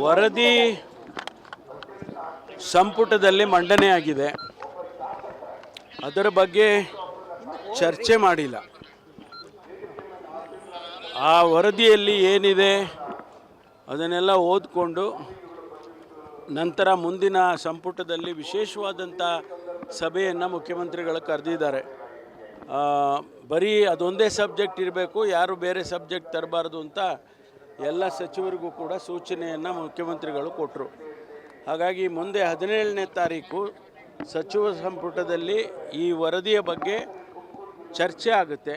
ವರದಿ ಸಂಪುಟದಲ್ಲಿ ಮಂಡನೆಯಾಗಿದೆ ಅದರ ಬಗ್ಗೆ ಚರ್ಚೆ ಮಾಡಿಲ್ಲ. ಆ ವರದಿಯಲ್ಲಿ ಏನಿದೆ ಅದನ್ನೆಲ್ಲ ಓದಿಕೊಂಡು ನಂತರ ಮುಂದಿನ ಸಂಪುಟದಲ್ಲಿ ವಿಶೇಷವಾದಂಥ ಸಭೆಯನ್ನು ಮುಖ್ಯಮಂತ್ರಿಗಳು ಕರೆದಿದ್ದಾರೆ. ಬರೀ ಅದೊಂದೇ ಸಬ್ಜೆಕ್ಟ್ ಇರಬೇಕು, ಯಾರು ಬೇರೆ ಸಬ್ಜೆಕ್ಟ್ ತರಬಾರ್ದು ಅಂತ ಎಲ್ಲ ಸಚಿವರಿಗೂ ಕೂಡ ಸೂಚನೆಯನ್ನು ಮುಖ್ಯಮಂತ್ರಿಗಳು ಕೊಟ್ಟರು ಹಾಗಾಗಿ ಮುಂದೆ ಹದಿನೇಳನೇ ತಾರೀಕು ಸಚಿವ ಸಂಪುಟದಲ್ಲಿ ಈ ವರದಿಯ ಬಗ್ಗೆ ಚರ್ಚೆ ಆಗುತ್ತೆ.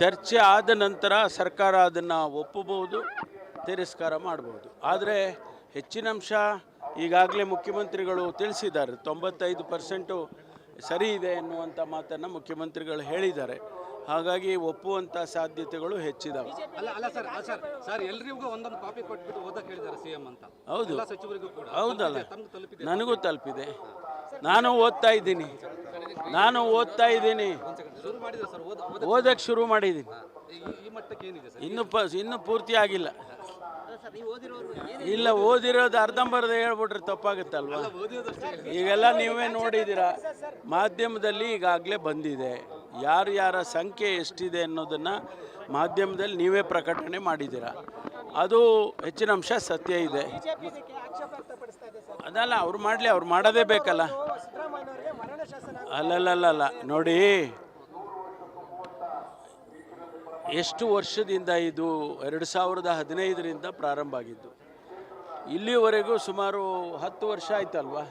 ಚರ್ಚೆ ಆದ ನಂತರ ಸರ್ಕಾರ ಅದನ್ನು ಒಪ್ಪಬಹುದು, ತಿರಸ್ಕಾರ ಮಾಡ್ಬೋದು ಆದರೆ ಹೆಚ್ಚಿನ ಅಂಶ ಈಗಾಗಲೇ ಮುಖ್ಯಮಂತ್ರಿಗಳು ತಿಳಿಸಿದ್ದಾರೆ, ತೊಂಬತ್ತೈದು ಪರ್ಸೆಂಟು ಸರಿ ಇದೆ ಎನ್ನುವಂಥ ಮಾತನ್ನು ಮುಖ್ಯಮಂತ್ರಿಗಳು ಹೇಳಿದ್ದಾರೆ. ಹಾಗಾಗಿ ಒಪ್ಪುವಂಥ ಸಾಧ್ಯತೆಗಳು ಹೆಚ್ಚಿದಾವೆ. ಅಲ್ಲ ಅಲ್ಲ ಸರ್ ಅಲ್ಲ ಸರ್ ಸರ್ ಎಲ್ರಿಗೂ ಒಂದೊಂದು ಕಾಪಿ ಕೊಟ್ಬಿಟ್ಟು ಓದಕ್ಕೆ ಹೇಳಿದ್ದಾರೆ ಸಿಎಂ ಅಂತ. ಹೌದು. ಎಲ್ಲ ಸಚಿವರಿಗೂ ಕೂಡ. ಹೌದಲ್ಲ. ತಮ್ಗೆ ತಲುಪಿದೆ ನನಗೂ ತಲುಪಿದೆ. ನಾನು ಓದ್ತಾ ಇದ್ದೀನಿ. ನಾನು ಓದ್ತಾ ಇದ್ದೀನಿ. ಶುರು ಮಾಡಿದ್ರೆ ಸರ್? ಓದ ಓದ ಓದಕ್ಕೆ ಶುರು ಮಾಡಿದ್ದೀನಿ. ಇನ್ನು ಈ ಮಟ್ಟಕ್ಕೆ ಏನಿದೆ ಸರ್? ಇನ್ನೂ ಪ ಇನ್ನೂ ಪೂರ್ತಿ ಆಗಿಲ್ಲ. ಇಲ್ಲ, ಓದಿರೋದು ಅರ್ಧಂಬರ್ಧ ಹೇಳ್ಬಿಟ್ರೆ ತಪ್ಪಾಗುತ್ತಲ್ವಾ? ಈಗೆಲ್ಲ ನೀವೇ ನೋಡಿದ್ದೀರಾ? ಮಾಧ್ಯಮದಲ್ಲಿ ಈಗಾಗಲೇ ಬಂದಿದೆ. ಯಾರು ಯಾರ ಸಂಖ್ಯೆ ಎಷ್ಟಿದೆ ಅನ್ನೋದನ್ನು ಮಾಧ್ಯಮದಲ್ಲಿ ನೀವೇ ಪ್ರಕಟಣೆ ಮಾಡಿದ್ದೀರಾ? ಅದು ಹೆಚ್ಚಿನ ಅಂಶ ಸತ್ಯ ಇದೆ. ಅದಲ್ಲ, ಅವ್ರು ಮಾಡಲಿ, ಅವ್ರು ಮಾಡೋದೇ ಬೇಕಲ್ಲ. ಅಲ್ಲಲ್ಲಲ್ಲ ನೋಡಿ. ಎಷ್ಟು ವರ್ಷದಿಂದ ಇದು ಎರಡು ಸಾವಿರದ ಹದಿನೈದರಿಂದ ಪ್ರಾರಂಭ ಆಗಿದ್ದು? ಇಲ್ಲಿವರೆಗೂ ಸುಮಾರು ಹತ್ತು ವರ್ಷ ಆಯ್ತಲ್ವಾ?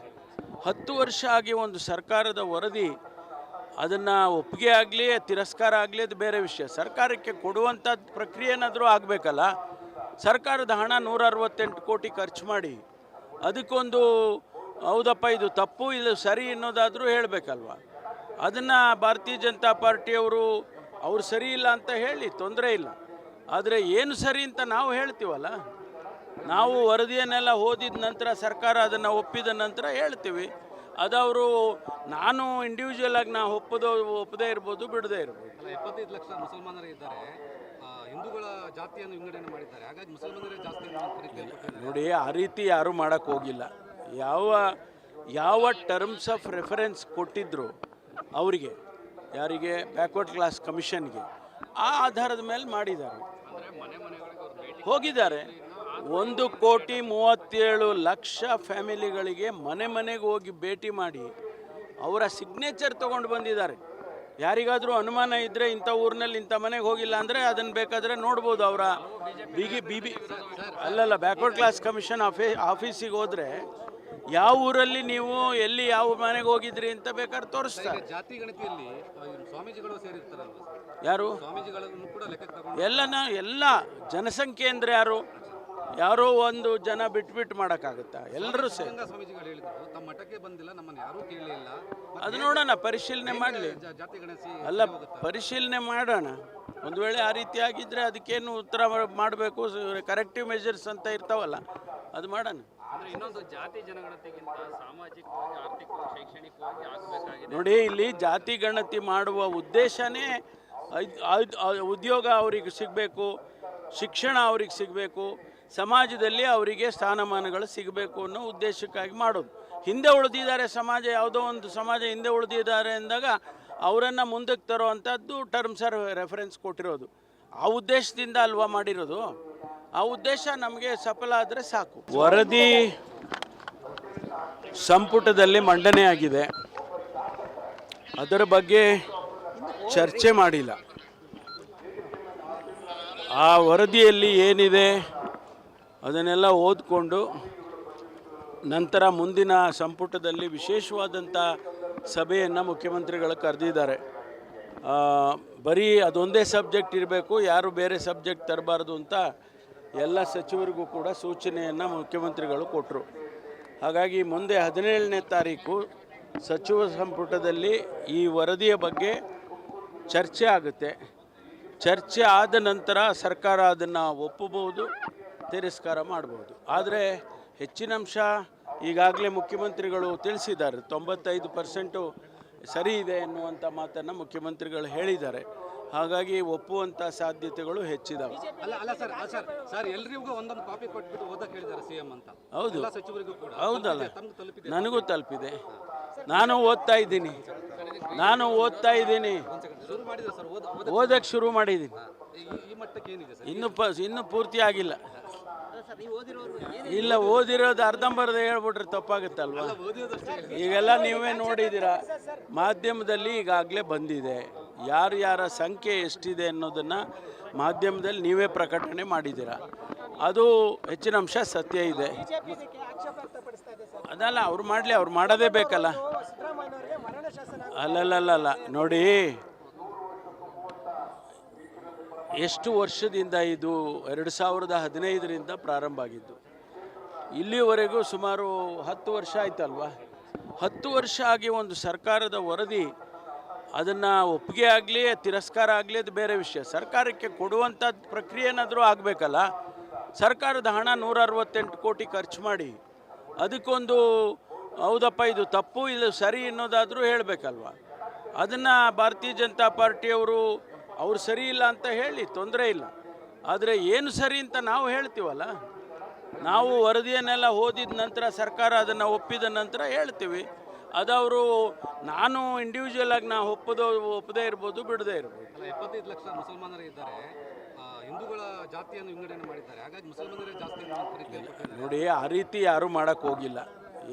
ಹತ್ತು ವರ್ಷ ಆಗಿ ಒಂದು ಸರ್ಕಾರದ ವರದಿ ಅದನ್ನು ಒಪ್ಪಿಗೆ ಆಗಲಿ, ತಿರಸ್ಕಾರ ಆಗಲಿ, ಅದು ಬೇರೆ ವಿಷಯ. ಸರ್ಕಾರಕ್ಕೆ ಕೊಡುವಂಥ ಪ್ರಕ್ರಿಯೆನಾದರೂ ಆಗಬೇಕಲ್ಲ? ಸರ್ಕಾರದ ಹಣ ನೂರ ಅರವತ್ತೆಂಟು ಕೋಟಿ ಖರ್ಚು ಮಾಡಿ, ಅದಕ್ಕೊಂದು ಹೌದಪ್ಪ, ಇದು ತಪ್ಪು, ಇದು ಸರಿ ಅನ್ನೋದಾದರೂ ಹೇಳಬೇಕಲ್ವ? ಅದನ್ನು ಭಾರತೀಯ ಜನತಾ ಪಾರ್ಟಿಯವರು ಅವ್ರು ಸರಿ ಇಲ್ಲ ಅಂತ ಹೇಳಿ ತೊಂದರೆ ಇಲ್ಲ. ಆದರೆ ಏನು ಸರಿ ಅಂತ ನಾವು ಹೇಳ್ತೀವಲ್ಲ? ನಾವು ವರದಿಯನ್ನೆಲ್ಲ ಓದಿದ ನಂತರ ಸರ್ಕಾರ ಅದನ್ನು ಒಪ್ಪಿದ ನಂತರ ಹೇಳ್ತೀವಿ. ಅದವರು ನಾನು ಇಂಡಿವಿಜುವಲ್ ಆಗಿ ನಾವು ಒಪ್ಪೋದು ಒಪ್ಪದೇ ಇರ್ಬೋದು ಬಿಡದೇ ಇರ್ಬೋದು. ಅಲ್ಲ ಎಪ್ಪತ್ತೈದು ಲಕ್ಷ ಮುಸಲ್ಮಾನರು ಇದ್ದಾರೆ. ಆ, ಹಿಂದೂಗಳ ಜಾತಿಯನ್ನು ವಿಂಗಡಣೆ ಮಾಡಿದ್ದಾರೆ. ಹಾಗಾಗಿ ಮುಸಲ್ಮಾನರೇ ಜಾಸ್ತಿ ಅನ್ನೋ ರೀತಿಯಲ್ಲಿ ನೋಡಿ ಆ ರೀತಿ ಯಾರೂ ಮಾಡೋಕ್ಕೆ ಹೋಗಿಲ್ಲ. ಯಾವ ಯಾವ ಟರ್ಮ್ಸ್ ಆಫ್ ರೆಫರೆನ್ಸ್ ಕೊಟ್ಟಿದ್ರು ಅವರಿಗೆ? ಯಾರಿಗೆ ಬ್ಯಾಕ್ವರ್ಡ್ ಕ್ಲಾಸ್ ಕಮಿಷನ್ಗೆ ಆ ಆಧಾರದ ಮೇಲೆ ಮಾಡಿದ್ದಾರೆ. ಹೋಗಿದ್ದಾರೆ. ಒಂದು ಕೋಟಿ ಮೂವತ್ತೇಳು ಲಕ್ಷ ಫ್ಯಾಮಿಲಿಗಳಿಗೆ ಮನೆ ಮನೆಗೆ ಹೋಗಿ ಭೇಟಿ ಮಾಡಿ ಅವರ ಸಿಗ್ನೇಚರ್ ತಗೊಂಡು ಬಂದಿದ್ದಾರೆ. ಯಾರಿಗಾದರೂ ಅನುಮಾನ ಇದ್ದರೆ ಇಂಥ ಊರಿನಲ್ಲಿ ಇಂಥ ಮನೆಗೆ ಹೋಗಿಲ್ಲ ಅಂದರೆ ಅದನ್ನು ಬೇಕಾದರೆ ನೋಡ್ಬೋದು ಅವರ ಬಿಗಿ ಬಿ ಬಿ ಅಲ್ಲಲ್ಲ ಬ್ಯಾಕ್ವರ್ಡ್ ಕ್ಲಾಸ್ ಕಮಿಷನ್ ಆಫೀ ಆಫೀಸಿಗೆ ಹೋದರೆ ಯಾವ ಊರಲ್ಲಿ ನೀವು ಎಲ್ಲಿ ಯಾವ ಮನೆಗೆ ಹೋಗಿದ್ರಿ ಅಂತ ಬೇಕಾದ್ರೆ ತೋರಿಸ್ತಾರೆ ಜಾತಿ ಗಣತಿಯಲ್ಲಿ ಸ್ವಾಮೀಜಿಗಳು ಯಾರು? ಸ್ವಾಮೀಜಿಗಳನ್ನು ಕೂಡ ಲೆಕ್ಕಕ್ಕೆ ಎಲ್ಲನ ಎಲ್ಲ ಜನಸಂಖ್ಯೆ ಅಂದ್ರೆ ಯಾರು? ಯಾರೋ ಒಂದು ಜನ ಬಿಟ್ಬಿಟ್ಟು ಮಾಡೋಕ್ಕಾಗುತ್ತಾ? ಎಲ್ಲರೂ ಸೇರಿ. ಸ್ವಾಮೀಜಿಗಳು ಹೇಳಿದ್ರು ತಮ್ಮ ಮಠಕ್ಕೆ ಬಂದಿಲ್ಲ ನಮ್ಮನ್ನು ಯಾರೂ ಕೇಳಲಿಲ್ಲ. ಅದು ನೋಡೋಣ ಪರಿಶೀಲನೆ ಮಾಡಲಿ. ಜಾತಿ ಗಣಸಿ ಅಲ್ಲ ಪರಿಶೀಲನೆ ಮಾಡೋಣ. ಒಂದು ವೇಳೆ ಆ ರೀತಿ ಆಗಿದ್ದರೆ ಅದಕ್ಕೇನು ಉತ್ತರ ಮಾಡಬೇಕು ಕರೆಕ್ಟಿವ್ ಮೆಜರ್ಸ್ ಅಂತ ಇರ್ತಾವಲ್ಲ ಅದು ಮಾಡೋಣ. ಇನ್ನೊಂದು ಜಾತಿ ನೋಡಿ, ಇಲ್ಲಿ ಜಾತಿ ಗಣತಿ ಮಾಡುವ ಉದ್ದೇಶನೇ ಉದ್ಯೋಗ ಅವರಿಗೆ ಸಿಗಬೇಕು, ಶಿಕ್ಷಣ ಅವ್ರಿಗೆ ಸಿಗಬೇಕು, ಸಮಾಜದಲ್ಲಿ ಅವರಿಗೆ ಸ್ಥಾನಮಾನಗಳು ಸಿಗಬೇಕು ಅನ್ನೋ ಉದ್ದೇಶಕ್ಕಾಗಿ ಮಾಡೋದು. ಹಿಂದೆ ಉಳಿದಿದ್ದಾರೆ ಸಮಾಜ, ಯಾವುದೋ ಒಂದು ಸಮಾಜ ಹಿಂದೆ ಉಳಿದಿದ್ದಾರೆ ಅಂದಾಗ ಅವರನ್ನು ಮುಂದಕ್ಕೆ ತರುವಂಥದ್ದು ಟರ್ಮ್ಸ್ ಆರ್ ರೆಫರೆನ್ಸ್ ಕೊಟ್ಟಿರೋದು. ಆ ಉದ್ದೇಶದಿಂದ ಅಲ್ವಾ ಮಾಡಿರೋದು? ಆ ಉದ್ದೇಶ ನಮಗೆ ಸಫಲ ಆದರೆ ಸಾಕು. ವರದಿ ಸಂಪುಟದಲ್ಲಿ ಮಂಡನೆಯಾಗಿದೆ ಅದರ ಬಗ್ಗೆ ಚರ್ಚೆ ಮಾಡಿಲ್ಲ. ಆ ವರದಿಯಲ್ಲಿ ಏನಿದೆ ಅದನ್ನೆಲ್ಲ ಓದಿಕೊಂಡು ನಂತರ ಮುಂದಿನ ಸಂಪುಟದಲ್ಲಿ ವಿಶೇಷವಾದಂಥ ಸಭೆಯನ್ನು ಮುಖ್ಯಮಂತ್ರಿಗಳು ಕರೆದಿದ್ದಾರೆ. ಬರೀ ಅದೊಂದೇ ಸಬ್ಜೆಕ್ಟ್ ಇರಬೇಕು, ಯಾರು ಬೇರೆ ಸಬ್ಜೆಕ್ಟ್ ತರಬಾರ್ದು ಅಂತ ಎಲ್ಲ ಸಚಿವರಿಗೂ ಕೂಡ ಸೂಚನೆಯನ್ನು ಮುಖ್ಯಮಂತ್ರಿಗಳು ಕೊಟ್ಟರು ಹಾಗಾಗಿ ಮುಂದೆ ಹದಿನೇಳನೇ ತಾರೀಕು ಸಚಿವ ಸಂಪುಟದಲ್ಲಿ ಈ ವರದಿಯ ಬಗ್ಗೆ ಚರ್ಚೆ ಆಗುತ್ತೆ. ಚರ್ಚೆ ಆದ ನಂತರ ಸರ್ಕಾರ ಅದನ್ನು ಒಪ್ಪಬಹುದು, ತಿರಸ್ಕಾರ ಮಾಡ್ಬೋದು ಆದರೆ ಹೆಚ್ಚಿನ ಅಂಶ ಈಗಾಗಲೇ ಮುಖ್ಯಮಂತ್ರಿಗಳು ತಿಳಿಸಿದ್ದಾರೆ. ತೊಂಬತ್ತೈದು ಪರ್ಸೆಂಟು ಸರಿ ಇದೆ ಎನ್ನುವಂಥ ಮಾತನ್ನು ಮುಖ್ಯಮಂತ್ರಿಗಳು ಹೇಳಿದ್ದಾರೆ. ಹಾಗಾಗಿ ಒಪ್ಪುವಂಥ ಸಾಧ್ಯತೆಗಳು ಹೆಚ್ಚಿದಾವೆ. ಅಲ್ಲ ಅಲ್ಲ ಸರ್ ಅಲ್ಲ ಸರ್ ಸರ್ ಎಲ್ರಿಗೂ ಒಂದೊಂದು ಕಾಪಿ ಕೊಟ್ಬಿಟ್ಟು ಓದಕ್ಕೆ ಹೇಳಿದ್ದಾರೆ ಸಿಎಂ ಅಂತ. ಹೌದು. ಎಲ್ಲ ಸಚಿವರಿಗೂ ಕೂಡ. ಹೌದಲ್ಲ. ತಮ್ಗೆ ತಲುಪಿದೆ. ನನಗೂ ತಲುಪಿದೆ. ನಾನು ಓದ್ತಾ ಇದ್ದೀನಿ. ನಾನು ಓದ್ತಾ ಇದ್ದೀನಿ. ಶುರು ಮಾಡಿದ್ರೆ ಸರ್ ಓದ ಓದ ಓದಕ್ಕೆ ಶುರು ಮಾಡಿದ್ದೀನಿ. ಈ- ಈ ಮಟ್ಟಕ್ಕೆ ಏನಿದೆ ಸರ್ ಇನ್ನೂ ಪ ಇನ್ನೂ ಪೂರ್ತಿ ಆಗಿಲ್ಲ. ಇಲ್ಲ ಓದಿರೋದು ಅರ್ಧಂಬರ್ಧ ಹೇಳ್ಬಿಟ್ರೆ ತಪ್ಪಾಗುತ್ತಲ್ವಾ? ಈಗೆಲ್ಲ ನೀವೇ ನೋಡಿದ್ದೀರಾ? ಮಾಧ್ಯಮದಲ್ಲಿ ಈಗಾಗಲೇ ಬಂದಿದೆ. ಯಾರು ಯಾರ ಸಂಖ್ಯೆ ಎಷ್ಟಿದೆ ಅನ್ನೋದನ್ನು ಮಾಧ್ಯಮದಲ್ಲಿ ನೀವೇ ಪ್ರಕಟಣೆ ಮಾಡಿದ್ದೀರಾ. ಅದು ಹೆಚ್ಚಿನ ಅಂಶ ಸತ್ಯ ಇದೆ. ಅದಲ್ಲ, ಅವ್ರು ಮಾಡಲಿ, ಅವ್ರು ಮಾಡೋದೇ ಬೇಕಲ್ಲ. ಅಲ್ಲಲ್ಲಲ್ಲ ನೋಡಿ. ಎಷ್ಟು ವರ್ಷದಿಂದ ಇದು ಎರಡು ಸಾವಿರದ ಹದಿನೈದರಿಂದ ಪ್ರಾರಂಭ ಆಗಿದ್ದು. ಇಲ್ಲಿವರೆಗೂ ಸುಮಾರು ಹತ್ತು ವರ್ಷ ಆಯ್ತಲ್ವಾ? ಹತ್ತು ವರ್ಷ ಆಗಿ ಒಂದು ಸರ್ಕಾರದ ವರದಿ ಅದನ್ನು ಒಪ್ಪಿಗೆ ಆಗಲಿ, ತಿರಸ್ಕಾರ ಆಗಲಿ, ಅದು ಬೇರೆ ವಿಷಯ. ಸರ್ಕಾರಕ್ಕೆ ಕೊಡುವಂಥ ಪ್ರಕ್ರಿಯೆನಾದರೂ ಆಗಬೇಕಲ್ಲ? ಸರ್ಕಾರದ ಹಣ ನೂರ ಅರವತ್ತೆಂಟು ಕೋಟಿ ಖರ್ಚು ಮಾಡಿ, ಅದಕ್ಕೊಂದು, ಹೌದಪ್ಪ, ಇದು ತಪ್ಪು, ಇದು ಸರಿ ಅನ್ನೋದಾದರೂ ಹೇಳಬೇಕಲ್ವ? ಅದನ್ನು ಭಾರತೀಯ ಜನತಾ ಪಾರ್ಟಿಯವರು, ಅವ್ರು ಸರಿ ಇಲ್ಲ ಅಂತ ಹೇಳಿ ತೊಂದರೆ ಇಲ್ಲ. ಆದರೆ ಏನು ಸರಿ ಅಂತ ನಾವು ಹೇಳ್ತೀವಲ್ಲ? ನಾವು ವರದಿಯನ್ನೆಲ್ಲ ಓದಿದ ನಂತರ, ಸರ್ಕಾರ ಅದನ್ನು ಒಪ್ಪಿದ ನಂತರ ಹೇಳ್ತೀವಿ. ಅದವರು ನಾನು ಇಂಡಿವಿಜುವಲ್ ಆಗಿ ನಾ ಒಪ್ಪದೆ ಒಪ್ಪದೇ ಇರ್ಬೋದು ಬಿಡದೇ ಇರ್ಬೋದು. ಎಪ್ಪತ್ತೈದು ಲಕ್ಷ ಮುಸಲ್ಮಾನರು ಇದ್ದಾರೆ. ಹಿಂದೂಗಳ ಜಾತಿಯನ್ನು ವಿಂಗಡಣೆ ಮಾಡಿದ್ದಾರೆ. ಹಾಗಾಗಿ ಮುಸಲ್ಮಾನರೇ ಜಾಸ್ತಿ ನೋಡಿ ಆ ರೀತಿ ಯಾರೂ ಮಾಡೋಕ್ಕೆ ಹೋಗಿಲ್ಲ.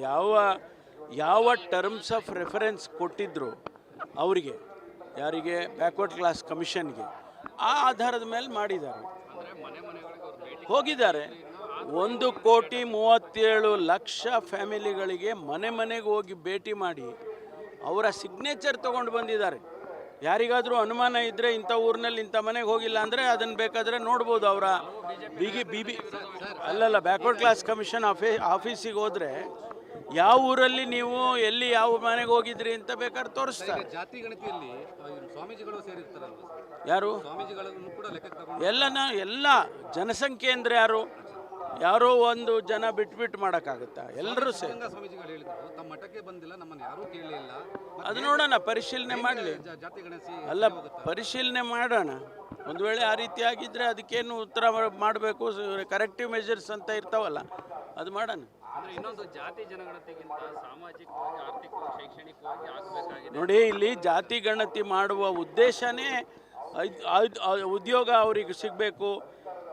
ಯಾವ ಯಾವ ಟರ್ಮ್ಸ್ ಆಫ್ ರೆಫರೆನ್ಸ್ ಕೊಟ್ಟಿದ್ರು ಅವರಿಗೆ ಯಾರಿಗೆ? ಬ್ಯಾಕ್ವರ್ಡ್ ಕ್ಲಾಸ್ ಕಮಿಷನ್ಗೆ ಆ ಆಧಾರದ ಮೇಲೆ ಮಾಡಿದ್ದಾರೆ. ಹೋಗಿದ್ದಾರೆ. ಒಂದು ಕೋಟಿ ಮೂವತ್ತೇಳು ಲಕ್ಷ ಫ್ಯಾಮಿಲಿಗಳಿಗೆ ಮನೆ ಮನೆಗೆ ಹೋಗಿ ಭೇಟಿ ಮಾಡಿ ಅವರ ಸಿಗ್ನೇಚರ್ ತಗೊಂಡು ಬಂದಿದ್ದಾರೆ. ಯಾರಿಗಾದರೂ ಅನುಮಾನ ಇದ್ದರೆ ಇಂಥ ಊರಿನಲ್ಲಿ ಇಂಥ ಮನೆಗೆ ಹೋಗಿಲ್ಲ ಅಂದರೆ ಅದನ್ನು ಬೇಕಾದರೆ ನೋಡ್ಬೋದು ಅವರ ಬಿಗಿ ಬಿ ಬಿ ಅಲ್ಲಲ್ಲ ಬ್ಯಾಕ್ವರ್ಡ್ ಕ್ಲಾಸ್ ಕಮಿಷನ್ ಆಫೀ ಆಫೀಸಿಗೆ ಹೋದರೆ ಯಾವ ಊರಲ್ಲಿ ನೀವು ಎಲ್ಲಿ ಯಾವ ಮನೆಗೆ ಹೋಗಿದ್ರಿ ಅಂತ ಬೇಕಾದ್ರೆ ತೋರಿಸ್ತಾರೆ. ಜಾತಿ ಗಣತಿಯಲ್ಲಿ ಸ್ವಾಮೀಜಿಗಳು ಯಾರು? ಸ್ವಾಮೀಜಿಗಳನ್ನು ಕೂಡ ಎಲ್ಲನ ಎಲ್ಲ ಜನಸಂಖ್ಯೆ ಅಂದರೆ ಯಾರು? ಯಾರೋ ಒಂದು ಜನ ಬಿಟ್ಬಿಟ್ಟು ಮಾಡೋಕ್ಕಾಗುತ್ತಾ? ಎಲ್ಲರೂ ಸೇ ಗಂಗಾ ಸ್ವಾಮೀಜಿಗಳು ಹೇಳಿದ್ರು ತಮ್ಮ ಮಠಕ್ಕೆ ಬಂದಿಲ್ಲ ನಮ್ಮನ್ನು ಯಾರೂ ಕೇಳಲಿಲ್ಲ ಅದು ನೋಡೋಣ ಪರಿಶೀಲನೆ ಮಾಡಲಿ. ಜಾತಿ ಗಣಸಿ ಅಲ್ಲ ಪರಿಶೀಲನೆ ಮಾಡೋಣ. ಒಂದು ವೇಳೆ ಆ ರೀತಿ ಆಗಿದ್ದರೆ ಅದಕ್ಕೇನು ಉತ್ತರ ಮಾಡಬೇಕು? ಕರೆಕ್ಟಿವ್ ಮೆಜರ್ಸ್ ಅಂತ ಇರ್ತಾವಲ್ಲ ಅದು ಮಾಡೋಣ. ಅಂದ್ರೆ ಇನ್ನೊಂದು ಜಾತಿ ಜನಗಣತಿಗಿಂತ ಸಾಮಾಜಿಕವಾಗಿ ಆರ್ಥಿಕವಾಗಿ ಶೈಕ್ಷಣಿಕವಾಗಿ ಆಗಬೇಕಾಗಿದೆ. ನೋಡಿ ಇಲ್ಲಿ ಜಾತಿ ಗಣತಿ ಮಾಡುವ ಉದ್ದೇಶನೇ ಉದ್ಯೋಗ ಅವ್ರಿಗೆ ಸಿಗಬೇಕು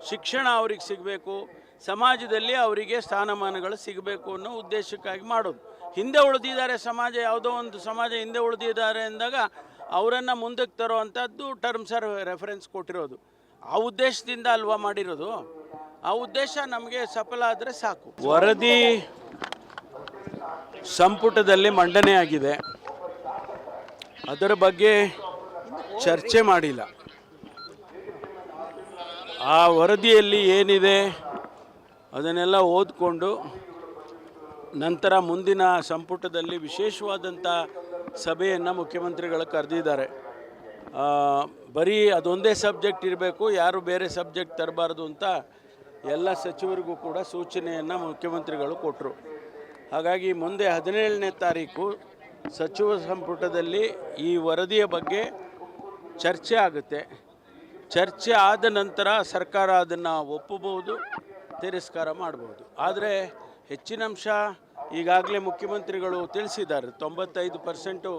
ಶಿಕ್ಷಣ ಅವ್ರಿಗೆ ಸಿಗಬೇಕು. ಸಮಾಜದಲ್ಲಿ ಅವರಿಗೆ ಸ್ಥಾನಮಾನಗಳು ಸಿಗಬೇಕು ಅನ್ನೋ ಉದ್ದೇಶಕ್ಕಾಗಿ ಮಾಡೋದು. ಹಿಂದೆ ಉಳಿದಿದ್ದಾರೆ ಸಮಾಜ, ಯಾವುದೋ ಒಂದು ಸಮಾಜ ಹಿಂದೆ ಉಳಿದಿದ್ದಾರೆ ಅಂದಾಗ ಅವರನ್ನು ಮುಂದಕ್ಕೆ ತರುವಂಥದ್ದು ಟರ್ಮ್ಸ್ ಆರ್ ರೆಫರೆನ್ಸ್ ಕೊಟ್ಟಿರೋದು. ಆ ಉದ್ದೇಶದಿಂದ ಅಲ್ವಾ ಮಾಡಿರೋದು? ಆ ಉದ್ದೇಶ ನಮಗೆ ಸಫಲ ಆದರೆ ಸಾಕು. ವರದಿ ಸಂಪುಟದಲ್ಲಿ ಮಂಡನೆ ಆಗಿದೆ. ಅದರ ಬಗ್ಗೆ ಚರ್ಚೆ ಮಾಡಿಲ್ಲ. ಆ ವರದಿಯಲ್ಲಿ ಏನಿದೆ? ಅದನ್ನೆಲ್ಲ ಓದಿಕೊಂಡು ನಂತರ ಮುಂದಿನ ಸಂಪುಟದಲ್ಲಿ ವಿಶೇಷವಾದಂಥ ಸಭೆಯನ್ನು ಮುಖ್ಯಮಂತ್ರಿಗಳು ಕರೆದಿದ್ದಾರೆ. ಬರೀ ಅದೊಂದೇ ಸಬ್ಜೆಕ್ಟ್ ಇರಬೇಕು, ಯಾರು ಬೇರೆ ಸಬ್ಜೆಕ್ಟ್ ತರಬಾರ್ದು ಅಂತ ಎಲ್ಲ ಸಚಿವರಿಗೂ ಕೂಡ ಸೂಚನೆಯನ್ನು ಮುಖ್ಯಮಂತ್ರಿಗಳು ಕೊಟ್ಟರು ಹಾಗಾಗಿ ಮುಂದೆ ಹದಿನೇಳನೇ ತಾರೀಕು ಸಚಿವ ಸಂಪುಟದಲ್ಲಿ ಈ ವರದಿಯ ಬಗ್ಗೆ ಚರ್ಚೆ ಆಗುತ್ತೆ. ಚರ್ಚೆ ಆದ ನಂತರ ಸರ್ಕಾರ ಅದನ್ನು ಒಪ್ಪಬಹುದು ತಿರಸ್ಕಾರ ಮಾಡ್ಬೋದು. ಆದರೆ ಹೆಚ್ಚಿನ ಅಂಶ ಈಗಾಗಲೇ ಮುಖ್ಯಮಂತ್ರಿಗಳು ತಿಳಿಸಿದ್ದಾರೆ, ತೊಂಬತ್ತೈದು ಪರ್ಸೆಂಟು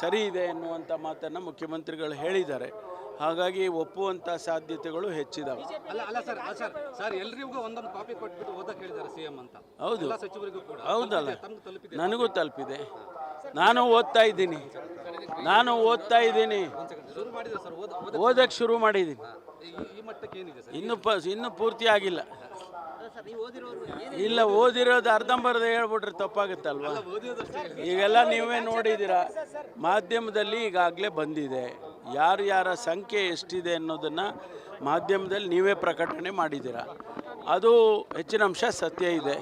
ಸರಿ ಇದೆ ಎನ್ನುವಂಥ ಮಾತನ್ನು ಮುಖ್ಯಮಂತ್ರಿಗಳು ಹೇಳಿದ್ದಾರೆ. ಹಾಗಾಗಿ ಒಪ್ಪುವಂಥ ಸಾಧ್ಯತೆಗಳು ಹೆಚ್ಚಿದಾವೆ. ಅಲ್ಲ ಅಲ್ಲ ಸರ್ ಅಲ್ಲ ಸರ್ ಸರ್ ಎಲ್ರಿಗೂ ಒಂದೊಂದು ಕಾಪಿ ಕೊಟ್ಬಿಟ್ಟು ಓದಕ್ಕೆ ಹೇಳಿದ್ದಾರೆ ಸಿಎಂ ಅಂತ. ಹೌದು. ಎಲ್ಲ ಸಚಿವರಿಗೂ ಕೂಡ. ಹೌದಲ್ಲ. ತಮ್ಗೆ ತಲುಪಿದೆ. ನನಗೂ ತಲುಪಿದೆ. ನಾನು ಓದ್ತಾ ಇದ್ದೀನಿ. ನಾನು ಓದ್ತಾ ಇದ್ದೀನಿ. ಶುರು ಮಾಡಿದ್ರೆ ಸರ್? ಓದ ಓದ ಓದಕ್ಕೆ ಶುರು ಮಾಡಿದ್ದೀನಿ. ಇನ್ನು ಈ ಮಟ್ಟಕ್ಕೆ ಏನಿದೆ ಸರ್? ಇನ್ನೂ ಪ ಇನ್ನೂ ಪೂರ್ತಿ ಆಗಿಲ್ಲ. ಇಲ್ಲ, ಓದಿರೋದು ಅರ್ಧಂಬರ್ಧ ಹೇಳ್ಬಿಟ್ರೆ ತಪ್ಪಾಗುತ್ತಲ್ವಾ? ಈಗೆಲ್ಲ ನೀವೇ ನೋಡಿದ್ದೀರಾ? ಮಾಧ್ಯಮದಲ್ಲಿ ಈಗಾಗಲೇ ಬಂದಿದೆ. ಯಾರು ಯಾರ ಸಂಖ್ಯೆ ಎಷ್ಟಿದೆ ಅನ್ನೋದನ್ನು ಮಾಧ್ಯಮದಲ್ಲಿ ನೀವೇ ಪ್ರಕಟಣೆ ಮಾಡಿದ್ದೀರಾ? ಅದು ಹೆಚ್ಚಿನ ಅಂಶ ಸತ್ಯ ಇದೆ.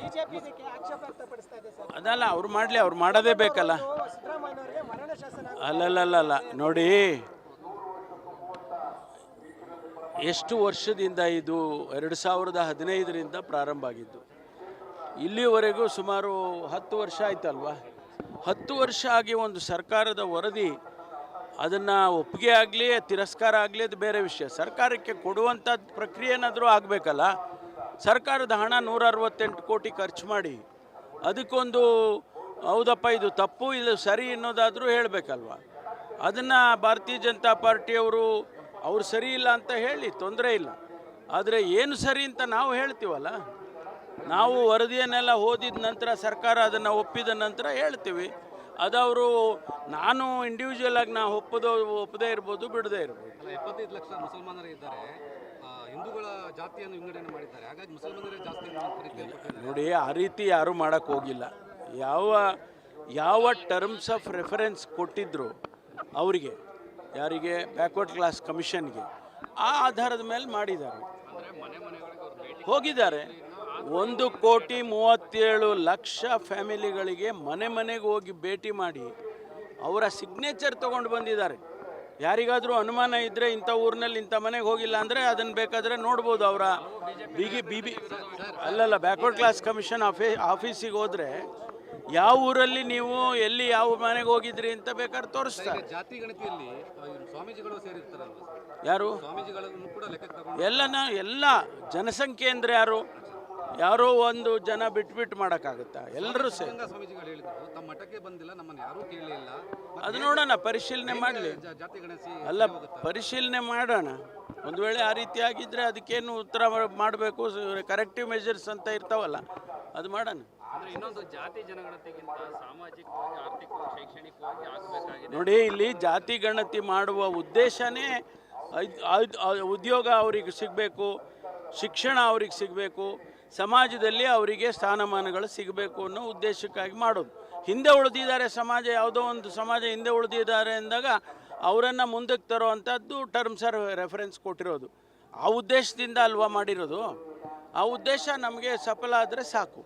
ಅದಲ್ಲ, ಅವ್ರು ಮಾಡಲಿ, ಅವ್ರು ಮಾಡೋದೇ ಬೇಕಲ್ಲ. ಅಲ್ಲಲ್ಲಲ್ಲ ನೋಡಿ. ಎಷ್ಟು ವರ್ಷದಿಂದ ಇದು ಎರಡು ಸಾವಿರದ ಹದಿನೈದರಿಂದ ಪ್ರಾರಂಭ ಆಗಿದ್ದು? ಇಲ್ಲಿವರೆಗೂ ಸುಮಾರು ಹತ್ತು ವರ್ಷ ಆಯ್ತಲ್ವಾ? ಹತ್ತು ವರ್ಷ ಆಗಿ ಒಂದು ಸರ್ಕಾರದ ವರದಿ ಅದನ್ನು ಒಪ್ಪಿಗೆ ಆಗಲಿ, ತಿರಸ್ಕಾರ ಆಗಲಿ, ಅದು ಬೇರೆ ವಿಷಯ. ಸರ್ಕಾರಕ್ಕೆ ಕೊಡುವಂಥ ಪ್ರಕ್ರಿಯೆನಾದರೂ ಆಗಬೇಕಲ್ಲ? ಸರ್ಕಾರದ ಹಣ ನೂರ ಅರವತ್ತೆಂಟು ಕೋಟಿ ಖರ್ಚು ಮಾಡಿ ಅದಕ್ಕೊಂದು, ಹೌದಪ್ಪ ಇದು ತಪ್ಪು, ಇದು ಸರಿ ಅನ್ನೋದಾದರೂ ಹೇಳಬೇಕಲ್ವ? ಅದನ್ನು ಭಾರತೀಯ ಜನತಾ ಪಾರ್ಟಿಯವರು ಅವ್ರು ಸರಿ ಇಲ್ಲ ಅಂತ ಹೇಳಿ ತೊಂದರೆ ಇಲ್ಲ. ಆದರೆ ಏನು ಸರಿ ಅಂತ ನಾವು ಹೇಳ್ತೀವಲ್ಲ? ನಾವು ವರದಿಯನ್ನೆಲ್ಲ ಓದಿದ ನಂತರ ಸರ್ಕಾರ ಅದನ್ನು ಒಪ್ಪಿದ ನಂತರ ಹೇಳ್ತೀವಿ. ಅದು ಅವರು ನಾನು ಇಂಡಿವಿಜುವಲ್ ಆಗಿ ನಾ ಒಪ್ಪದೋ ಒಪ್ಪದೇ ಇರ್ಬೋದು ಬಿಡದೇ ಇರ್ಬೋದು. ಅಲ್ಲ ಎಪ್ಪತ್ತೈದು ಲಕ್ಷ ಮುಸಲ್ಮಾನರು ಇದ್ದಾರೆ. ಹಿಂದೂಗಳ ಜಾತಿಯನ್ನು ವಿಂಗಡಣೆ ಮಾಡಿದ್ದಾರೆ. ಹಾಗಾಗಿ ಮುಸಲ್ಮಾನರೇ ಜಾಸ್ತಿ ನೋಡಿ ಆ ರೀತಿ ಯಾರೂ ಮಾಡೋಕ್ಕೆ ಹೋಗಿಲ್ಲ. ಯಾವ ಯಾವ ಟರ್ಮ್ಸ್ ಆಫ್ ರೆಫರೆನ್ಸ್ ಕೊಟ್ಟಿದ್ರು ಅವರಿಗೆ. ಯಾರಿಗೆ ಬ್ಯಾಕ್ವರ್ಡ್ ಕ್ಲಾಸ್ ಕಮಿಷನ್ಗೆ ಆ ಆಧಾರದ ಮೇಲೆ ಮಾಡಿದ್ದಾರೆ. ಹೋಗಿದ್ದಾರೆ. ಒಂದು ಕೋಟಿ ಮೂವತ್ತೇಳು ಲಕ್ಷ ಫ್ಯಾಮಿಲಿಗಳಿಗೆ ಮನೆ ಮನೆಗೆ ಹೋಗಿ ಭೇಟಿ ಮಾಡಿ ಅವರ ಸಿಗ್ನೇಚರ್ ತೊಗೊಂಡು ಬಂದಿದ್ದಾರೆ. ಯಾರಿಗಾದರೂ ಅನುಮಾನ ಇದ್ದರೆ ಇಂಥ ಊರಿನಲ್ಲಿ ಇಂಥ ಮನೆಗೆ ಹೋಗಿಲ್ಲ ಅಂದರೆ ಅದನ್ನು ಬೇಕಾದರೆ ನೋಡ್ಬೋದು ಅವರ ಬಿಗಿ ಬಿ ಬಿ ಅಲ್ಲಲ್ಲ ಬ್ಯಾಕ್ವರ್ಡ್ ಕ್ಲಾಸ್ ಕಮಿಷನ್ ಆಫೀ, ಆಫೀಸಿಗೆ ಹೋದರೆ ಯಾವ ಊರಲ್ಲಿ ನೀವು ಎಲ್ಲಿ ಯಾವ ಮನೆಗೆ ಹೋಗಿದ್ರಿ ಅಂತ ಬೇಕಾದ್ರೆ ತೋರಿಸ್ತಾರೆ. ಜಾತಿ ಗಣತಿಯಲ್ಲಿ ಸ್ವಾಮೀಜಿಗಳು ಸೇರಿರ್ತಾರಲ್ವ ಯಾರು? ಸ್ವಾಮೀಜಿಗಳನ್ನು ಕೂಡ ಲೆಕ್ಕಕ್ಕೆ ಎಲ್ಲನ ಎಲ್ಲ ಜನಸಂಖ್ಯೆ ಅಂದ್ರೆ ಯಾರು? ಯಾರೋ ಒಂದು ಜನ ಬಿಟ್ಬಿಟ್ಟು ಮಾಡೋಕ್ಕಾಗುತ್ತಾ? ಎಲ್ಲರೂ ಸೇರಿ. ಸ್ವಾಮೀಜಿಗಳು ಹೇಳಿದ್ರು ತಮ್ಮ ಮಠಕ್ಕೆ ಬಂದಿಲ್ಲ ನಮ್ಮನ್ನು ಯಾರೂ ಕೇಳಲಿಲ್ಲ. ಅದು ನೋಡೋಣ ಪರಿಶೀಲನೆ ಮಾಡಲಿ. ಜಾತಿ ಗಣಸಿ ಅಲ್ಲ ಪರಿಶೀಲನೆ ಮಾಡೋಣ. ಒಂದು ವೇಳೆ ಆ ರೀತಿ ಆಗಿದ್ದರೆ ಅದಕ್ಕೇನು ಉತ್ತರ ಮಾಡಬೇಕು ಕರೆಕ್ಟಿವ್ ಮೆಜರ್ಸ್ ಅಂತ ಇರ್ತಾವಲ್ಲ ಅದು ಮಾಡೋಣ. ಇನ್ನೊಂದು ಜಾತಿ ಸಾಮಾಜಿಕವಾಗಿ ನೋಡಿ, ಇಲ್ಲಿ ಜಾತಿ ಗಣತಿ ಮಾಡುವ ಉದ್ದೇಶನೇ ಉದ್ಯೋಗ ಅವರಿಗೆ ಸಿಗಬೇಕು, ಶಿಕ್ಷಣ ಅವ್ರಿಗೆ ಸಿಗಬೇಕು, ಸಮಾಜದಲ್ಲಿ ಅವರಿಗೆ ಸ್ಥಾನಮಾನಗಳು ಸಿಗಬೇಕು ಅನ್ನೋ ಉದ್ದೇಶಕ್ಕಾಗಿ ಮಾಡೋದು. ಹಿಂದೆ ಉಳಿದಿದ್ದಾರೆ ಸಮಾಜ, ಯಾವುದೋ ಒಂದು ಸಮಾಜ ಹಿಂದೆ ಉಳಿದಿದ್ದಾರೆ ಅಂದಾಗ ಅವರನ್ನು ಮುಂದಕ್ಕೆ ತರುವಂಥದ್ದು ಟರ್ಮ್ಸ್ ಆರ್ ರೆಫರೆನ್ಸ್ ಕೊಟ್ಟಿರೋದು. ಆ ಉದ್ದೇಶದಿಂದ ಅಲ್ವಾ ಮಾಡಿರೋದು? ಆ ಉದ್ದೇಶ ನಮಗೆ ಸಫಲ ಆದರೆ ಸಾಕು.